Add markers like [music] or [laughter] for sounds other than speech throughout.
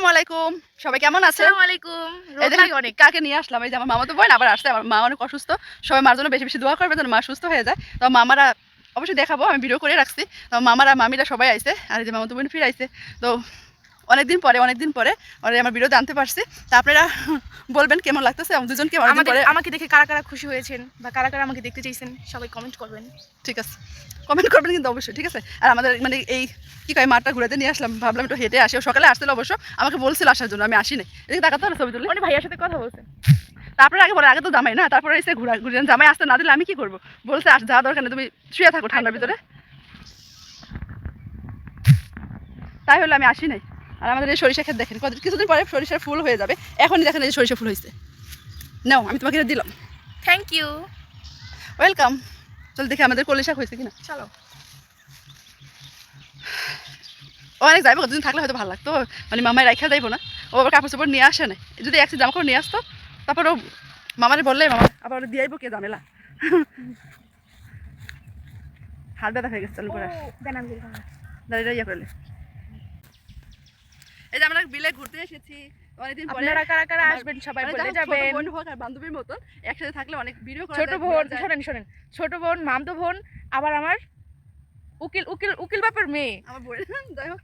আসসালামু আলাইকুম। সবাই কেমন আছে আসসালামু আলাইকুম। এই রোদ অনেক কাকে নিয়ে আসলাম? এই যে আমার মামা তো বোন আবার আসছে। আমার মা অনেক অসুস্থ। সবাই মার জন্য বেশি বেশি দোয়া করবে যেন মা সুস্থ হয়ে যায়। তো মামারা অবশ্যই দেখাবো আমি ভিডিও করে রাখছি। তো মামারা মামিরা সবাই আইসে আর এই যে মামা তো বোন ফিরে আইছে তো অনেকদিন পরে অনেকদিন পরে আমার ভিডিও জানতে পারছি। তা আপনারা [laughs] বলবেন কেমন লাগতেছে? অনেকদিন পরে আমাকে দেখে কারা কারা খুশি হয়েছেন বা কারা কারা আমাকে দেখতে চাইছেন সবাই কমেন্ট করবেন। ঠিক আছে। কমেন্ট করবেন কিন্তু অবশ্যই ঠিক আছে? আর আমাদের মানে এই কি কয় মাঠটা ঘুরাতে নিয়ে আসলাম ভাবলাম একটু হেঁটে আসি। সকালে আসছিল অবশ্য আমাকে বলছিল আসার জন্য আমি আসি নাই এদিকে তাকাতে হবে ছবি তুলে মানে ভাইয়ার সাথে কথা বলছেন তারপরে আগে বলে আগে তো জামাই না তারপরে এসে ঘুরা ঘুরে জামাই আসতে না দিলে আমি কি করব? বলছে আস যাওয়া দরকার নেই তুমি শুয়ে থাকো ঠান্ডার ভিতরে। তাই হলে আমি আসি নাই আর আমাদের এই সরিষা ক্ষেত দেখেন কত কিছুদিন পরে সরিষার ফুল হয়ে যাবে। এখনই দেখেন এই যে সরিষা ফুল হয়েছে। নাও আমি তোমাকে দিলাম। থ্যাংক ইউ ওয়েলকাম চল দেখি আমাদের কলি শাক হয়েছে কিনা। চলো। ও অনেক যাইবো দুদিন থাকলে হয়তো ভালো লাগতো। মানে মামায় রাখা যাইবো না। ও আবার কাপড় চাপড় নিয়ে আসে না। যদি একসাথে জামা কাপড় নিয়ে আসতো তারপর ও মামারে বললে মামা আবার দিয়ে আইবো কে জামেলা হাত ব্যথা হয়ে গেছে চালু করে। দাঁড়িয়ে ইয়ে করলে এই যে আমরা বিলে ঘুরতে এসেছি অনেকদিন পরে আপনারা কারা কারা আসবেন সবাই মানে বলে যাবেন। বোন হোক আর বান্ধবীর মতন একসাথে থাকলে অনেক ভিডিও করা ছোট বোন শোনেন শোনেন। ছোট বোন মামতো বোন আবার আমার উকিল উকিল উকিল বাপের মেয়ে। আমার বই যাই হোক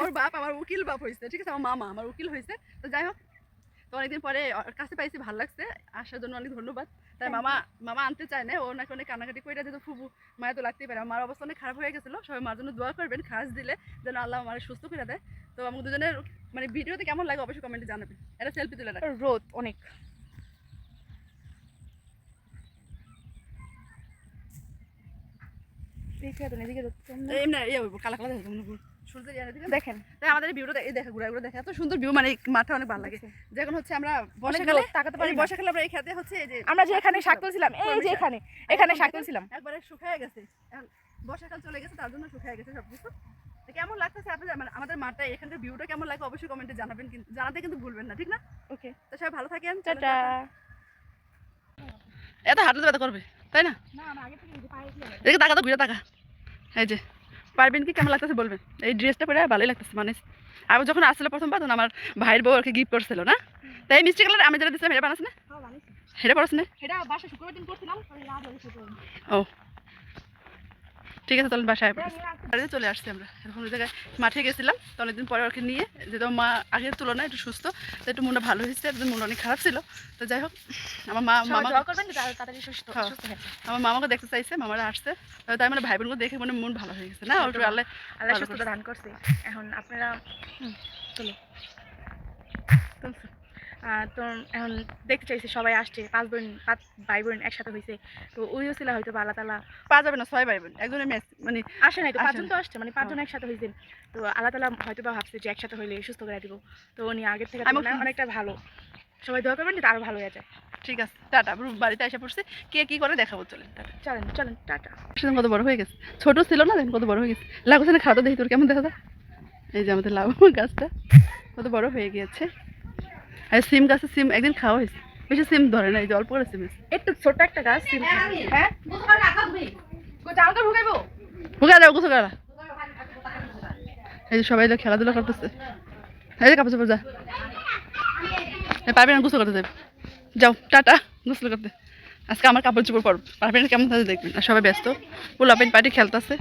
ওর বাপ আমার উকিল বাপ হয়েছে ঠিক আছে? আমার মামা আমার উকিল হয়েছে। তো যাই হোক তো অনেকদিন পরে কাছে পাইছি ভালো লাগছে। আসার জন্য অনেক ধন্যবাদ। তাই মামা মামা আনতে চায় না ও নাকি অনেক কান্নাকাটি করে যেহেতু ফুবু মায়ের তো লাগতেই পারে। আমার মার অবস্থা অনেক খারাপ হয়ে গেছিল সবাই মার জন্য দোয়া করবেন খাস দিলে যেন আল্লাহ আমার সুস্থ করে দেয়। তো আমাকে দুজনের মানে ভিডিওতে কেমন লাগে অবশ্যই কমেন্টে জানাবেন। এটা সেলফি তুলে রাখ। রোদ অনেক? এমনি ইয়ে কালা কালা। সূর্যের ইয়ার দিকে দেখেন। তাই আমাদের এই এই দেখে ঘুরে ঘুরে দেখে এত সুন্দর ভিউ মানে মাঠটা অনেক ভালো লাগে। যখন হচ্ছে আমরা বর্ষাকালে তাকাতে পারি বর্ষাকালে আমরা এই খেতে হচ্ছে যে আমরা যে এখানে শাক তুলছিলাম এই যে এখানে এখানে শাক তুলছিলাম। একবারে শুকিয়ে গেছে। বর্ষাকাল চলে গেছে তার জন্য শুকিয়ে গেছে সব কেমন লাগতেছে আপনাদের? মানে আমাদের মাঠটা এখানকার ভিউটা কেমন লাগে অবশ্যই কমেন্টে জানাবেন কিন্তু জানাতে কিন্তু ভুলবেন না ঠিক না? ওকে তো সবাই ভালো থাকেন টাটা এত হাঁটতে ব্যথা করবে তাই না? না আগে থেকে এই পায়ে দিয়ে এদিকে টাকা তো ঘুরে টাকা এই যে। পারবেন কি? কেমন লাগতেছে বলবেন? এই ড্রেসটা পরে ভালোই লাগতেছে মানে। আমি যখন আসছিল প্রথমবার তখন আমার ভাইয়ের বউ ওকে গিফট করছিল না? তাই মিষ্টি কালার আমি যেটা দিচ্ছিলাম এটা বানাস না? হেরে বানিয়েছি হেটা পড়াস না এটা বাসা শুক্রবার দিন করছিলাম পরে রাত হয়ে গেছে তো। ও ঠিক আছে তাহলে বাসায় বাড়িতে চলে আসছি আমরা। এখন ওই জায়গায় মাঠে গেছিলাম তো অনেকদিন পরে ওকে নিয়ে যেহেতু মা আগের তুলনায় একটু সুস্থ তো একটু মনটা ভালো হয়েছে একদিন মনটা অনেক খারাপ ছিল। তো যাই হোক আমার মা মামা করবেন হ্যাঁ। আমার মামাকে দেখতে চাইছে মামারা আসছে। তাই মানে ভাই বোনকে দেখে মানে মন ভালো হয়ে গেছে না? ওটু আল্লাহ আল্লাহ সুস্থতা দান করছে। এখন আপনারা চলো তো এখন দেখতে চাইছে সবাই আসছে পাঁচ বোন পাঁচ ভাই বোন একসাথে হয়েছে তো ওইও ছিল হয়তো বা আল্লাহ তালা। পাওয়া যাবে না ছয় ভাই বোন একজনের ম্যাচ মানে আসে নাই তো পাঁচজন তো আসছে মানে পাঁচজন একসাথে হয়েছেন তো আল্লাহ তালা হয়তো বা ভাবছে যে একসাথে হইলে সুস্থ করে দিব। তো উনি আগের থেকে অনেকটা ভালো। সবাই দোয়া করবেন যে আরও ভালো হয়ে যায়। ঠিক আছে টাটা বাড়িতে এসে পড়ছে। কে কি করে দেখাবো চলেন টাটা। চলেন চলেন টাটা। সেদিন কত বড় হয়ে গেছে? ছোট ছিল না দেখুন কত বড় হয়ে গেছে। লাগছে না খাওয়া দেখি তোর কেমন দেখা যায়? এই যে আমাদের লাউ গাছটা কত বড় হয়ে গিয়েছে। আর সিম গাছে সিম একদিন খাওয়া হয়েছে। বেশি সিম ধরে না এই যে অল্প করে সিম একটু ছোট্ট একটা গাছ সিম হ্যাঁ যাব গোসল করা এই যে সবাই খেলাধুলা করতেছে। এই যে কাপড় চাপড় যা পারবে না গোসল করতে? যাবে যাও টাটা গোসল করতে। আজকে আমার কাপড় চোপড় পর পারবে না কেমন থাকে দেখবেন আর সবাই ব্যস্ত। পোলাপেন পার্টি খেলতেছে।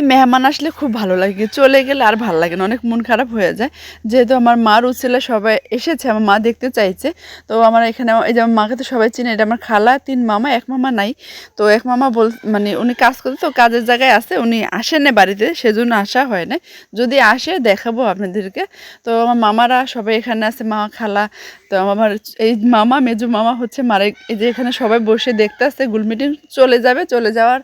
মেহমান আসলে খুব ভালো লাগে। চলে গেলে আর ভালো লাগে না, অনেক মন খারাপ হয়ে যায়। যেহেতু আমার মার উচিলে সবাই এসেছে, আমার মা দেখতে চাইছে। তো আমার এখানে, এই যে আমার মাকে তো সবাই চিনে, এটা আমার খালা, তিন মামা, এক মামা নাই। তো এক মামা বল মানে উনি কাজ করতে, তো কাজের জায়গায় আছে, উনি আসেন না বাড়িতে, সেজন্য আসা হয় না। যদি আসে, দেখাবো আপনাদেরকে। তো আমার মামারা সবাই এখানে আছে, মা, খালা, তো আমার এই মামা, মেজু মামা হচ্ছে মারে, এই যে এখানে সবাই বসে দেখতে আসছে গুলমিটিং চলে যাবে, চলে যাওয়ার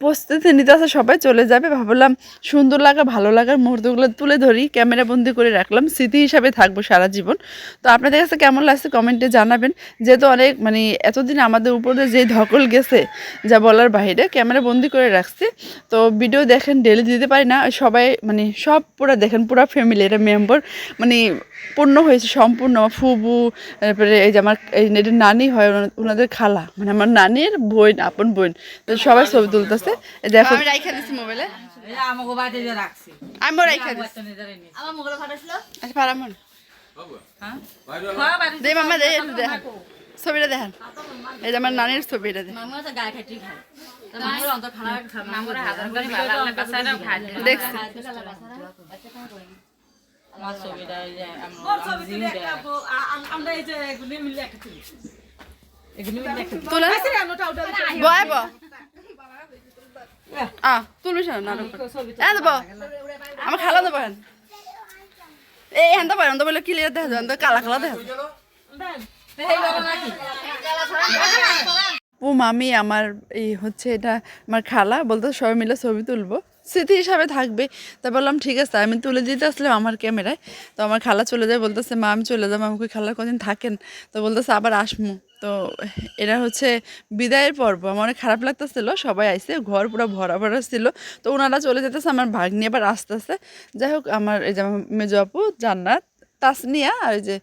প্রস্তুতি নিতে আসে, সবাই চলে যাবে ভাবলাম সুন্দর লাগা, ভালো লাগার মুহূর্তগুলো তুলে ধরি, ক্যামেরা বন্দি করে রাখলাম, স্মৃতি হিসাবে থাকব সারা জীবন। তো আপনাদের কাছে কেমন লাগছে কমেন্টে জানাবেন। যেহেতু অনেক মানে এতদিন আমাদের উপরে যে ধকল গেছে, যা বলার বাইরে, ক্যামেরা বন্দি করে রাখছি। তো ভিডিও দেখেন ডেলি দিতে পারি না, সবাই মানে সব পুরো দেখেন, পুরো ফ্যামিলি এটা মেম্বার মানে পূর্ণ হয়েছে, সম্পূর্ণ। ফুবু, তারপরে এই যে আমার, এই এটা নানি হয় ওনাদের খালা মানে আমার নানির বোন, আপন বোন, তো সবাই ছবি তুলতেছে। দেখো মোবাইলে মুখে ফাটাছিল আচ্ছা খাওয়া বাড়িতে দে মামা দে দেখান। ছবিটা দেখান। এই যে আমার নানির ছবিটা দে মামা তো গায়ে খাটি খায়। তো মামুর অন্ত খারাপ মামুরা হাজার করে দেখছি। তুলে বয় তুলিস না দেব। আমার খালা দেবো হেন এই হেন দেবো হেন দেবো ক্লিয়ার দেখা যাবে কালা কালা দেখা। ও মামি আমার এই হচ্ছে এটা আমার খালা বলতে সবাই মিলে ছবি তুলবো। স্মৃতি হিসাবে থাকবে। তা বললাম ঠিক আছে আমি তুলে দিতে আসলাম আমার ক্যামেরায়। তো আমার খালা চলে যায় বলতেছে মা আমি চলে যাব আমাকে খালার কদিন থাকেন। তো বলতেছে আবার আসমু। তো এটা হচ্ছে বিদায়ের পর্ব। আমার অনেক খারাপ লাগতেছিল, সবাই আইসে, ঘর পুরো ভরা ভরা ছিল। তো ওনারা চলে যেতেছে, আমার ভাগ নিয়ে আবার আসতেছে। যাই হোক, আমার এই যে মেজো আপু, জান্নাত তাসনিয়া আর যে,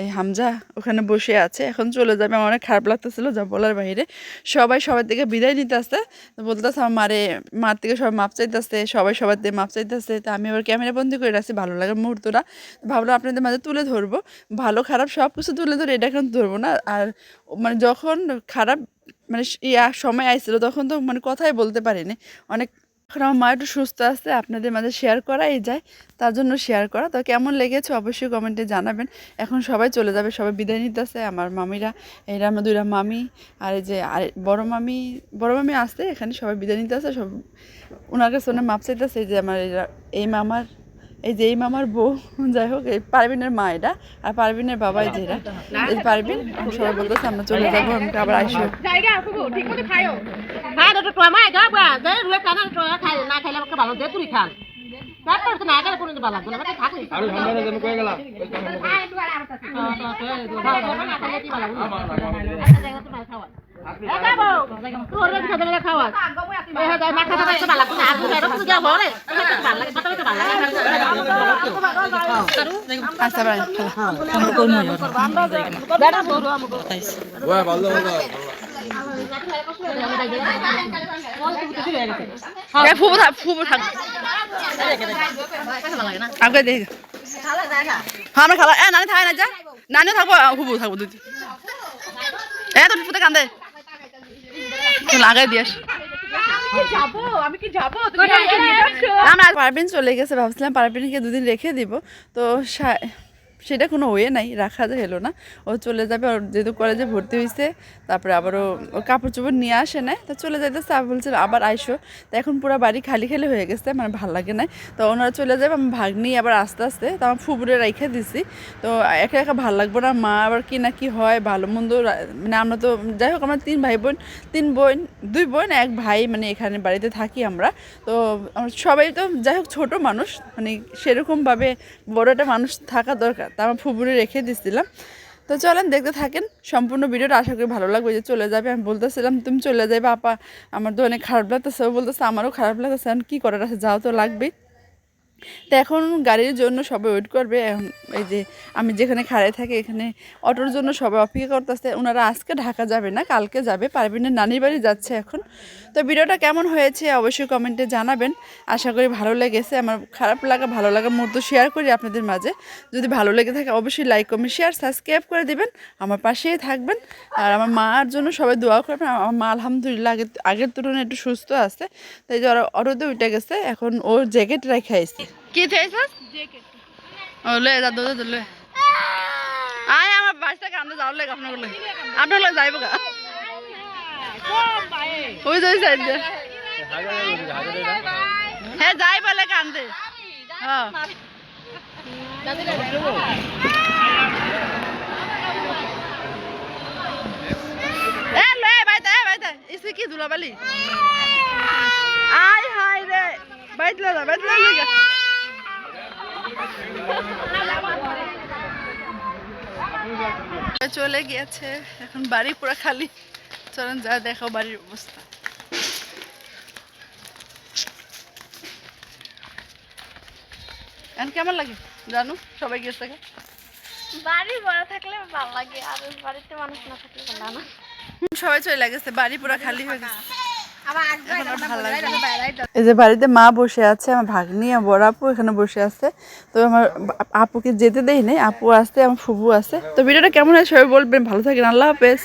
এই হামজা ওখানে বসে আছে। এখন চলে যাবে। আমার অনেক খারাপ লাগতেছিল, যা বলার বাইরে। সবাই সবার থেকে বিদায় নিতে আসতে বলতেছে আমার মারে, মার থেকে সবাই মাপ চাইতেছে, সবাই সবার থেকে মাপ চাইতেছে। তো আমি আবার ক্যামেরা বন্দি করে রাখছি, ভালো লাগার মুহূর্তটা। ভাবলাম আপনাদের মাঝে তুলে ধরবো। ভালো, খারাপ সব কিছু তুলে ধরে এটা এখন ধরবো না। আর মানে যখন খারাপ মানে ইয়া, সময় আইছিল, তখন তো মানে কথাই বলতে পারিনি। অনেক এখন আমার মা একটু সুস্থ আছে, আপনাদের মাঝে শেয়ার করাই যায়, তার জন্য শেয়ার করা। তো কেমন লেগেছে অবশ্যই কমেন্টে জানাবেন। এখন সবাই চলে যাবে, সবাই বিদায় নিতেছে, আমার মামিরা এরা আমার মামি আর এই যে আর বড়ো মামি বড়ো মামি আসতে এখানে সবাই বিদায় নিতে আসে সব ওনার কাছে ওনার মাপ চাইতেছে যে আমার এই মামার এই যে এই মামার বউ যাই হোক এই পারবিনের মা এটা। আর পারবিনের বাবা এই যে এরা এই পারবিন আমি সবাই বলতেছে আমরা চলে যাব আমাকে আবার আসব খাওয়া আচ্ছা থাক থাক আগে দেখ হ্যাঁ আমরা খালা এ নানি থাই না যা নানি থাকব হুবু থাকব দুই এ তো ফুতে কান্দে লাগাই দিয়াস পারবিন চলে গেছে ভাবছিলাম পারবিনকে দুদিন রেখে দিব। তো সেটা কোনো ওয়ে নাই, রাখা হলো না। ও চলে যাবে, ওর যেহেতু কলেজে ভর্তি হয়েছে তারপরে আবারও ও কাপড় চোপড় নিয়ে আসে নাই। তো চলে যাইতেছে আমি বলছিল আবার আইসো। তো এখন পুরো বাড়ি খালি খালি হয়ে গেছে মানে ভালো লাগে না তো ওনারা চলে যাবে, আমি ভাগ নিয়ে আবার আস্তে আস্তে, তো আমার ফুবুরে রেখে দিছি। তো একা একা ভালো লাগবে না, মা আবার কি না কি হয়, ভালো মন্দ মানে আমরা তো, যাই হোক, আমরা তিন ভাই বোন, তিন বোন, দুই বোন, এক ভাই মানে এখানে বাড়িতে থাকি আমরা। তো সবাই তো, যাই হোক, ছোটো মানুষ মানে সেরকমভাবে বড় একটা মানুষ থাকা দরকার। তা আমার ফুবুরে রেখে দিছিলাম। তো চলেন দেখতে থাকেন, সম্পূর্ণ ভিডিওটা আশা করি ভালো লাগবে যে চলে যাবে। আমি বলতেছিলাম, তুমি চলে যাবে আপা, আমার তো অনেক খারাপ লাগতেছে। ও বলতেছে, আমারও খারাপ লাগতেছে। এখন কী করার আছে? যাও তো, লাগবেই। তো এখন গাড়ির জন্য সবাই ওয়েট করবে। এই যে আমি যেখানে খাড়াই থাকি, এখানে অটোর জন্য সবাই অপেক্ষা করতেছে। ওনারা আজকে ঢাকা যাবে না, কালকে যাবে। পারবিনের নানির বাড়ি যাচ্ছে এখন। তো ভিডিওটা কেমন হয়েছে অবশ্যই কমেন্টে জানাবেন। আশা করি ভালো লেগেছে। আমার খারাপ লাগা, ভালো লাগা মুহূর্ত শেয়ার করি আপনাদের মাঝে। যদি ভালো লেগে থাকে, অবশ্যই লাইক কমেন্ট শেয়ার সাবস্ক্রাইব করে দেবেন। আমার পাশেই থাকবেন। আর আমার মার জন্য সবাই দোয়া করবেন। আমার মা আলহামদুলিল্লাহ আগের আগের তুলনায় একটু সুস্থ আছে। তাই যে ওরা অটোতে উঠে গেছে, এখন ওর জ্যাকেট রেখে আইছে। কি থেয়েছিস ও, লে, যা দৌড়ে তো লে। আয়, আমার বাসটা কান্দে যাওয়ার লাগে আপনার লাগে আপনার লাগে যাইব গা। ওই যে, ওই সাইড দিয়ে। হ্যাঁ যাই বলে কান্দে হ্যাঁ। এ লয়ে বাইতে বাইতে। কি দুলাবালি আয়, হায় রে। বাইতলা বাইতলা চলে গিয়েছে। এখন বাড়ি পুরো খালি। চলেন যা দেখো বাড়ির অবস্থা। এখন কেমন লাগে? জানো সবাই গিয়েছে থাকে বাড়ি বড় থাকলে ভালো লাগে আর বাড়িতে মানুষ না থাকলে ভালো না। সবাই চলে গেছে বাড়ি পুরো খালি হয়ে গেছে। এই যে বাড়িতে মা বসে আছে আমার ভাগ্নি আর বড় আপু এখানে বসে আছে। তো আমার আপুকে যেতে দেয় নাই আপু আসতে আমার ফুবু আছে। তো ভিডিওটা কেমন হয় সবাই বলবেন ভালো থাকেন আল্লাহ হাফেজ।